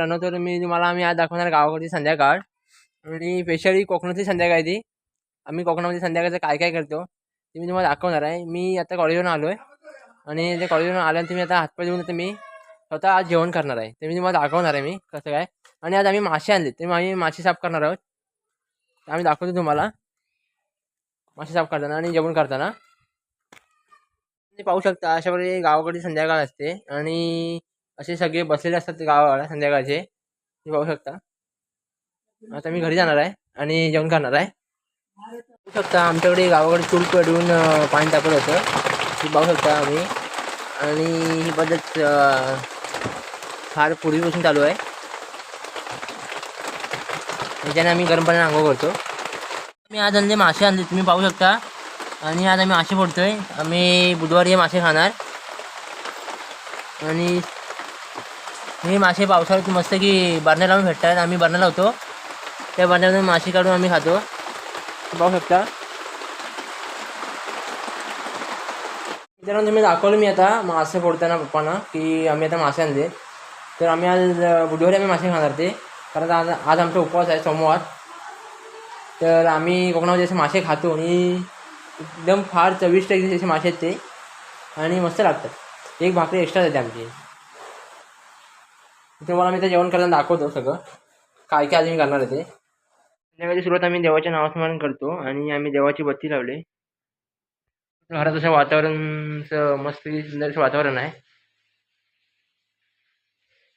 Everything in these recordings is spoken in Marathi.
मित्रांनो तर मी तुम्हाला आम्ही आज दाखवणार गावाकडची संध्याकाळ. आणि स्पेशली कोकणातली संध्याकाळ ती. आम्ही कोकणामध्ये संध्याकाळचं काय काय करतो ते मी तुम्हाला दाखवणार आहे. मी आता कॉलेजवरून आलो आहे आणि ते कॉलेजवरून आल्यानंतर मी आता हातपाय देऊन तर मी स्वतः आज जेवण करणार आहे. ते मी तुम्हाला दाखवणार आहे मी कसं काय. आणि आज आम्ही मासे आणले ते आम्ही मासे साफ करणार आहोत. आम्ही दाखवतो तुम्हाला. मासे साफ करताना आणि जेवण करताना. तुम्ही पाहू शकता अशा प्रकारे गावाकडची संध्याकाळ असते. आणि असे सगळे बसलेले असतात ते गावाला संध्याकाळचे. तुम्ही पाहू शकता. आता मी घरी जाणार आहे आणि जेवण करणार आहे. पाहू शकता आमच्याकडे गावाकडे चूल पेटवून पाणी टाकत होतं. ते पाहू शकता आम्ही. आणि ही पद्धत फार पूर्वीपासून चालू आहे. त्याच्याने आम्ही गरम पाण्याने आंघोळ करतो. मी आज आणले मासे आणले तुम्ही पाहू शकता. आणि आज आम्ही मासे फोडतोय. आम्ही बुधवारी हे मासे खाणार. आणि हे मासे पावसाळ्यात मस्त की बरण्या लावून भेटतात. आम्ही बरण्या लावतो त्या बरण्यातून मासे काढून आम्ही खातो. पाहू शकता. मित्रांनो तुम्ही दाखवलं मी आता मासे फोडताना पप्पांना की आम्ही आता मासे आणले. तर आम्ही आज बुधवारी आम्ही मासे खाणार ते. कारण आज आज आमचा उपवास आहे सोमवार. तर आम्ही कोकणामध्ये असे मासे खातो आणि एकदम फार चविष्ट असे मासे आहेत ते. आणि मस्त लागतात. एक भाकरी एक्स्ट्रा देते आमची. तुम्हाला मी ते जेवण करताना दाखवतो सगळं. काय काय आज मी करणार आहे ते. संध्याकाळची सुरुवात आम्ही देवाच्या नावास्मरण करतो आणि आम्ही देवाची बत्ती लावली. घरात असं वातावरण मस्त सुंदर वातावरण आहे.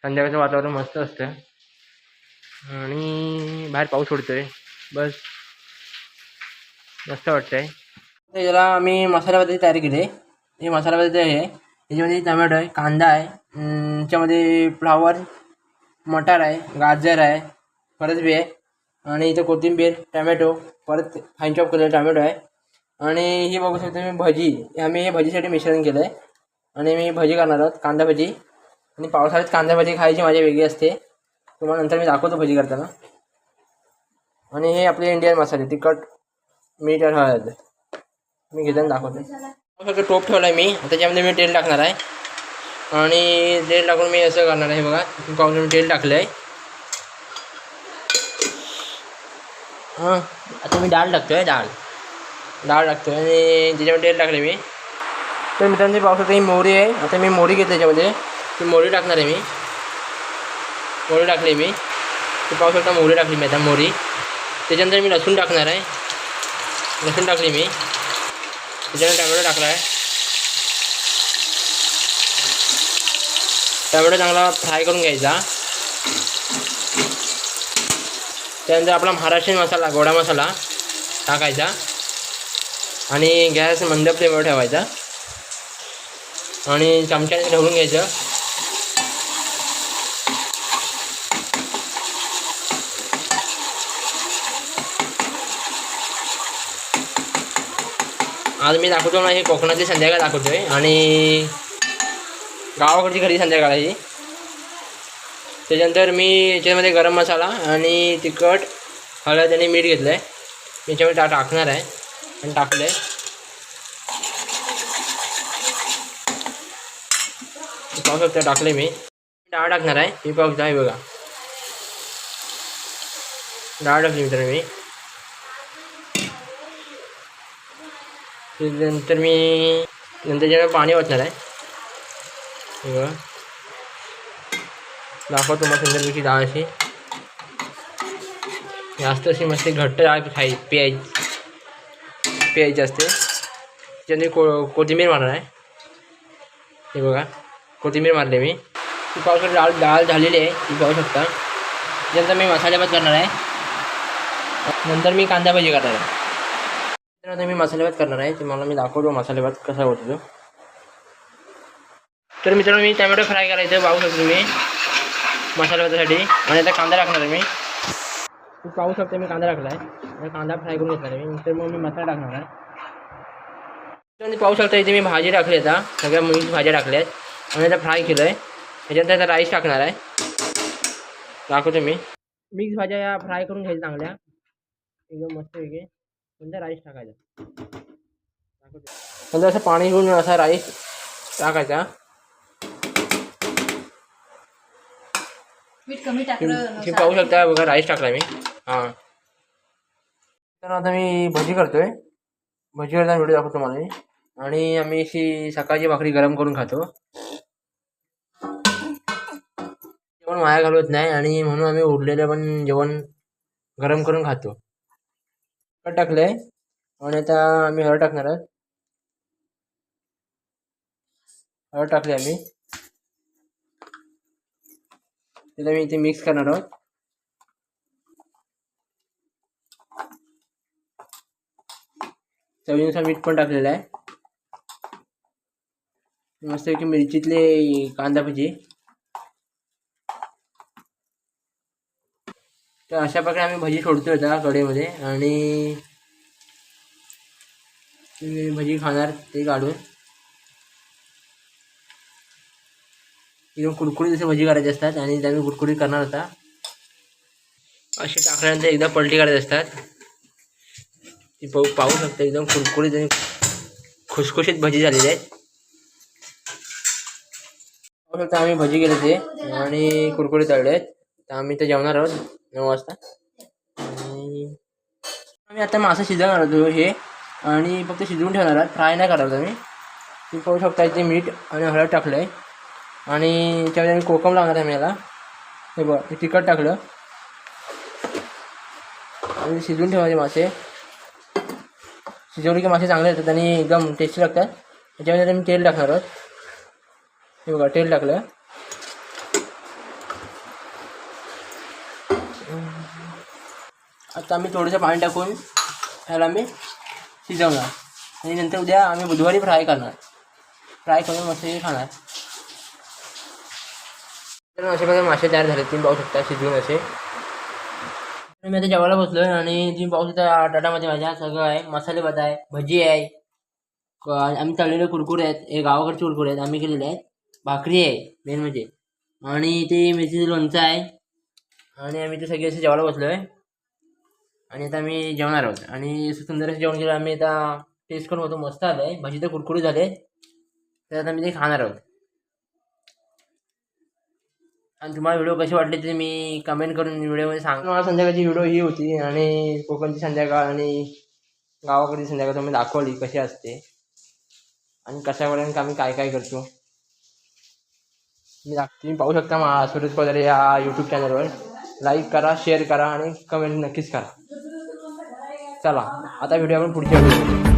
संध्याकाळचं वातावरण मस्त असतं. आणि बाहेर पाऊस पडतोय. बस. मस्त वाटतंय. याला आम्ही मसाल्याबद्दल तयारी केली. आहे हे मसाल्याबद्दल आहे. याच्यामध्ये टमॅटो आहे कांदा आहे याच्यामध्ये फ्लावर मटार आहे गाजर आहे परत बी आहे. आणि इथं कोथिंबीर टमॅटो परत फाईन चॉप केलेलं टमॅटो आहे. आणि ही बघू शकता मी भजी. आम्ही हे भजीसाठी मिश्रण केलं आहे आणि मी भजी करणार आहोत कांदा भजी. आणि पावसाळ्यात कांदा भजी खायची माझी वेगळी असते. तुम्हाला नंतर मी दाखवतो भजी करताना. आणि हे आपले इंडियन मसाले तिखट मीठ हळद. मी घेताना दाखवतो. टोप ठेवला आहे मी. त्याच्यामध्ये मी तेल टाकणार आहे. आणि तेल टाकून मी असं करणार आहे बघा. पाहून तेल टाकलं आहे हां आता मी डाळ टाकतो आहे डाळ. डाळ टाकतो आहे आणि त्याच्यामध्ये तेल टाकले मी. तर मित्रांनो पावसात शकता ही मोहरी आहे. आता मी मोहरी घेतली त्याच्यामध्ये. ती मोहरी टाकणार आहे मी. मोहरी टाकली मी. ती पावसात मोहरी टाकली मी आता मोहरी. त्याच्यानंतर मी लसूण टाकणार आहे. लसूण टाकली मी. त्याच्यानंतर टमॅटो टाकला आहे. टमॅटो चांगला फ्राय करून घ्यायचा. त्यानंतर आपला महाराष्ट्रीयन मसाला गोडा मसाला टाकायचा. आणि गॅस मंद फ्लेमवर ठेवायचा. आणि चमच्याने ढवळून घ्यायचं. आज मी दाखवतो ना हे कोकणातली संध्याकाळ आहे आणि गावाकडची खरी संध्याकाळची. त्याच्यानंतर मी याच्यामध्ये गरम मसाला आणि तिखट हळद आणि मीठ घेतलं आहे मी याच्यामध्ये टा टाकणार आहे. आणि टाकलं आहे पाहू शकता टाकले मी. डाळ टाकणार आहे. मी पाहू शकता बघा. डाळ टाकली मित्र मी. त्याच्यानंतर मी नंतर जेव्हा पाणी वाचणार आहे. हे दाखवतो मग सुंदरपैकी डाळ अशी जास्त अशी मस्त घट्ट डाळ खाई प्यायची प्यायची असते त्याच्याने को कोथिंबीर मारणार आहे हे बघा कोथिंबीर मारली मी ती पाहू शकता डाळ डाळ झालेली आहे ती पाहू शकता त्यानंतर मी मसाले करणार आहे नंतर मी कांदा भाजी करणार आहे त्यानंतर मी मसाले करणार आहे तुम्हाला मी दाखवतो मसालेभात कसा होतो तो तर मित्रांनो मी टॅमॅटो फ्राय करायचं पाहू शकतो तुम्ही. मसाला भातासाठी. आणि आता कांदा टाकणार आहे मी. पाहू शकतो मी कांदा टाकला आहे कांदा फ्राय करून घेतला आहे मी. तर मग मी मसाला टाकणार आहे. पाहू शकता इथे मी भाजी टाकली आता. सगळ्या मिक्स भाज्या टाकल्या आहेत. आणि आता फ्राय केलं आहे त्याच्यानंतर आता राईस टाकणार आहे. दाखवतो मी. मिक्स भाज्या या फ्राय करून घ्यायच्या चांगल्या. एकदम मस्त वेगळे नंतर राईस टाकायचा? दाखवतो. नंतर असं पाणी घेऊन असा राईस टाकायचा. कमी टाकलं पाहू शकता बघा राईस टाकला मी. हां. तर आता मी भजी करतोय. भजी करताना व्हिडिओ दाखवतो तुम्हाला मी. आणि आम्ही अशी सकाळची भाकरी गरम करून खातो. जेवण वाया घालवत नाही आणि म्हणून आम्ही उरलेलं पण जेवण गरम करून खातो. हळद टाकलंय. आणि आता आम्ही हळद टाकणार आहोत. हळद टाकली आम्ही. त्याला मी इथे मिक्स करणार आहोत चवीनुसार मीठ पण टाकलेलं आहे मस्त की मिरचीतले कांदा भजी तर अशा प्रकारे आम्ही भजी सोडतोय आता कढईमध्ये आणि तुम्ही भजी खाणार ते काढून एकदम कुरकुरीत असे भजी करायचे असतात आणि ते आम्ही कुरकुरीत करणार होता. असे टाकल्यानंतर एकदा पलटी करायचे असतात. ती पाहू पाहू शकता एकदम कुडकुडीत आणि खुसखुशीत भजी झालेली आहेत पाहू शकता आम्ही भजी केले ते आणि कुरकुरीत तळले आहेत. तर आम्ही ते जेवणार आहोत नऊ वाजता. आणि आम्ही आता मासा शिजवणार होतो हे आणि फक्त शिजवून ठेवणार आहोत. फ्राय नाही करणार आम्ही. तुम्ही पाहू शकता इथे मीठ आणि हळद टाकलं आहे आणि त्यामध्ये आम्ही कोकम लावणार आहे आम्ही याला हे बघ हे तिखट टाकलं. आणि शिजवून ठेवायचे मासे. शिजवले की मासे चांगले येतात आणि एकदम टेस्टी लागतात. त्याच्यामध्ये आम्ही तेल टाकणार आहोत. हे बघा तेल टाकलं. आता आम्ही थोडंसं पाणी टाकून ह्याला आम्ही शिजवणार. आणि नंतर उद्या आम्ही बुधवारी फ्राय करणार. फ्राय करून मस्त खाणार. अशा प्रकारे मासे तयार झाले. तुम्ही पाहू शकता शिजवून असे. मी आता जेवायला बसलोय आणि तुम्ही पाहू शकता टाटामध्ये माझ्या सगळं आहे. मसाले भात आहे भजी आहे. आम्ही तळलेले कुरकुरे आहेत हे गावाकडचे कुरकुरे आहेत आम्ही केलेले आहेत. भाकरी आहे मेन म्हणजे. आणि ते मेथीचं लोणचं आहे. आणि आम्ही ते सगळे असे जेवायला बसलो आहे आणि आता आम्ही जेवणार आहोत. आणि असं सुंदर असं जेवण केलं आम्ही आता टेस्ट करून होतो मस्त आलं आहे भजी तर कुरकुरे झाले तर आता आम्ही ते खाणार आहोत. आणि तुम्हाला व्हिडिओ कसे वाटले ते मी कमेंट करून व्हिडिओमध्ये सांग. मला संध्याकाळची व्हिडिओ ही होती आणि कोकणची संध्याकाळ आणि गावाकडची संध्याकाळ तुम्ही दाखवली कशी असते. आणि कशापर्यंत आम्ही काय काय करतो. मी तुम्ही पाहू शकता मला सुरेश पदारे या यूट्यूब चॅनलवर लाईक करा शेअर करा आणि कमेंट नक्कीच करा. चला आता व्हिडिओ आपण पुढच्या व्हिडिओ